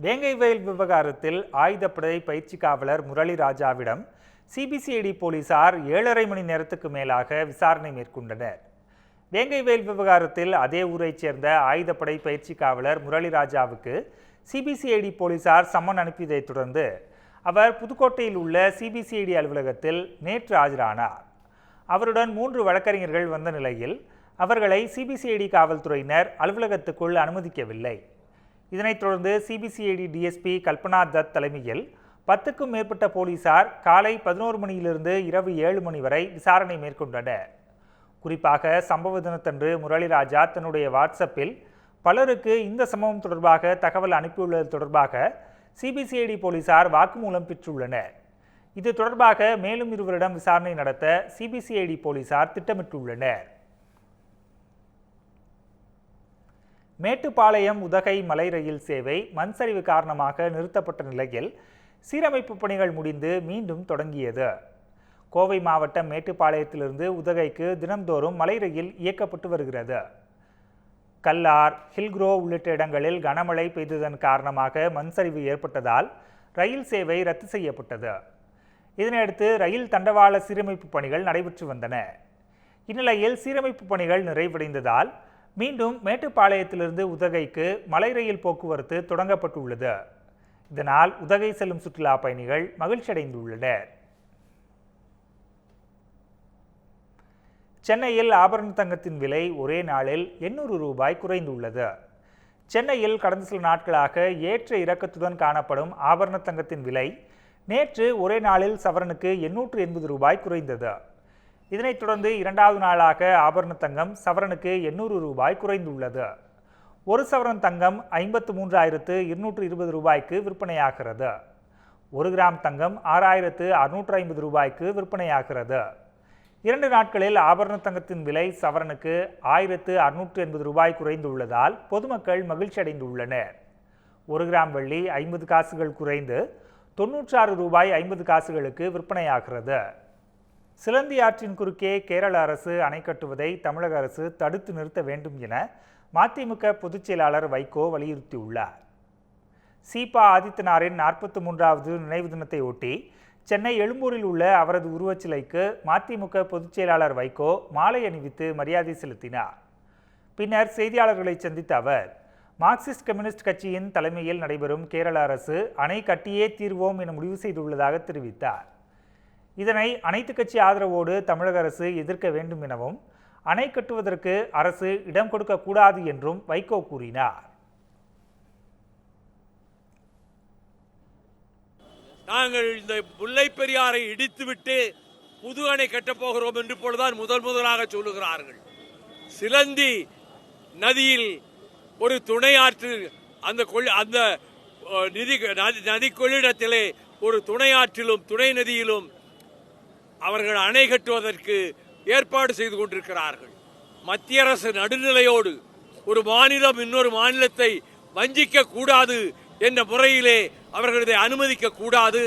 வேங்கை வயல் விவகாரத்தில் ஆயுதப்படை பயிற்சி காவலர் முரளி ராஜாவிடம் சிபிசிஐடி போலீசார் ஏழரை மணி நேரத்துக்கு மேலாக விசாரணை மேற்கொண்டனர். வேங்கை வயல் விவகாரத்தில் அதே ஊரைச் சேர்ந்த ஆயுதப்படை பயிற்சி காவலர் முரளி ராஜாவுக்கு சிபிசிஐடி போலீசார் சம்மன் அனுப்பியதைத் தொடர்ந்து அவர் புதுக்கோட்டையில் உள்ள சிபிசிஐடி அலுவலகத்தில் நேற்று ஆஜரானார். அவருடன் மூன்று வழக்கறிஞர்கள் வந்த நிலையில் அவர்களை சிபிசிஐடி காவல்துறையினர் அலுவலகத்துக்குள் அனுமதிக்கவில்லை. இதனைத் தொடர்ந்து சிபிசிஐடி டிஎஸ்பி கல்பனா தத் தலைமையில் பத்துக்கும் மேற்பட்ட போலீசார் காலை பதினோரு மணியிலிருந்து இரவு ஏழு மணி வரை விசாரணை மேற்கொண்டனர். குறிப்பாக சம்பவ தினத்தன்று முரளிராஜா தன்னுடைய வாட்ஸ்அப்பில் பலருக்கு இந்த சம்பவம் தொடர்பாக தகவல் அனுப்பியுள்ளது தொடர்பாக சிபிசிஐடி போலீசார் வாக்குமூலம் பெற்றுள்ளனர். இது தொடர்பாக மேலும் இருவரிடம் விசாரணை நடத்த சிபிசிஐடி போலீசார் திட்டமிட்டுள்ளனர். மேட்டுப்பாளையம் உதகை மலை ரயில் சேவை மண் சரிவு காரணமாக நிறுத்தப்பட்ட நிலையில் சீரமைப்பு பணிகள் முடிந்து மீண்டும் தொடங்கியது. கோவை மாவட்டம் மேட்டுப்பாளையத்திலிருந்து உதகைக்கு தினம்தோறும் மலை ரயில் இயக்கப்பட்டு வருகிறது. கல்லார் ஹில்க்ரோ உள்ளிட்ட இடங்களில் கனமழை பெய்ததன் காரணமாக மண் சரிவு ஏற்பட்டதால் ரயில் சேவை ரத்து செய்யப்பட்டது. இதனையடுத்து ரயில் தண்டவாள சீரமைப்பு பணிகள் நடைபெற்று வந்தன. இந்நிலையில் சீரமைப்பு பணிகள் நிறைவடைந்ததால் மீண்டும் மேட்டுப்பாளையத்திலிருந்து உதகைக்கு மலை ரயில் போக்குவரத்து தொடங்கப்பட்டுள்ளது. இதனால் உதகை செல்லும் சுற்றுலா பயணிகள் மகிழ்ச்சியடைந்துள்ளனர். சென்னையில் ஆபரண தங்கத்தின் விலை ஒரே நாளில் எண்ணூறு ரூபாய் குறைந்துள்ளது. சென்னையில் கடந்த சில நாட்களாக ஏற்ற இறக்கத்துடன் காணப்படும் ஆபரண தங்கத்தின் விலை நேற்று ஒரே நாளில் சவரனுக்கு எண்ணூற்று எண்பது ரூபாய் குறைந்தது. இதனைத் தொடர்ந்து இரண்டாவது நாளாக ஆபரண தங்கம் சவரனுக்கு எண்ணூறு ரூபாய் குறைந்துள்ளது. ஒரு சவரன் தங்கம் ஐம்பத்து மூன்றாயிரத்து இருநூற்று இருபது ரூபாய்க்கு விற்பனையாகிறது. ஒரு கிராம் தங்கம் ஆறாயிரத்து அறுநூற்று ஐம்பது ரூபாய்க்கு விற்பனையாகிறது. இரண்டு நாட்களில் ஆபரண தங்கத்தின் விலை சவரனுக்கு ஆயிரத்து அறுநூற்று எண்பது ரூபாய் குறைந்துள்ளதால் பொதுமக்கள் மகிழ்ச்சி அடைந்துள்ளனர் ஒரு கிராம் வெள்ளி ஐம்பது காசுகள் குறைந்து தொன்னூற்றாறு ரூபாய் ஐம்பது காசுகளுக்கு விற்பனையாகிறது. சிலந்தி ஆற்றின் குறுக்கே கேரள அரசு அணை கட்டுவதை தமிழக அரசு தடுத்து நிறுத்த வேண்டும் என மதிமுக பொதுச் செயலாளர் வைகோ வலியுறுத்தியுள்ளார். சீபா ஆதித்தனாரின் நாற்பத்தி மூன்றாவது நினைவு தினத்தை ஒட்டி சென்னை எழும்பூரில் உள்ள அவரது உருவச்சிலைக்கு மதிமுக பொதுச் செயலாளர் வைகோ மாலை அணிவித்து மரியாதை செலுத்தினார். பின்னர் செய்தியாளர்களை சந்தித்த அவர் மார்க்சிஸ்ட் கம்யூனிஸ்ட் கட்சியின் தலைமையில் நடைபெறும் கேரள அரசு அணை கட்டியே தீர்வோம் என முடிவு செய்துள்ளதாக தெரிவித்தார். இதனை அனைத்து கட்சி ஆதரவோடு தமிழக அரசு எதிர்க்க வேண்டும் எனவும் அணை கட்டுவதற்கு அரசு இடம் கொடுக்கக்கூடாது என்றும் வைகோ கூறினார். நாங்கள் இந்த முல்லை பெரியாரை இடித்துவிட்டு புது அணை கட்டப்போகிறோம் என்று இப்பொழுதுதான் முதல் முதலாக சொல்லுகிறார்கள். சிலந்தி நதியில் ஒரு துணை ஆற்று அந்த கொள்- அந்த நிதி நதி- நதி கொள்ளிடத்திலே ஒரு துணை ஆற்றிலும் துணை நதியிலும் அவர்கள் அணை கட்டுவதற்கு ஏற்பாடு செய்து கொண்டிருக்கிறார்கள். மத்திய அரசு நடுநிலையோடு ஒரு மாநிலம் இன்னொரு மாநிலத்தை வஞ்சிக்க கூடாது என்ற முறையிலே அவர்கள் இதை அனுமதிக்க கூடாது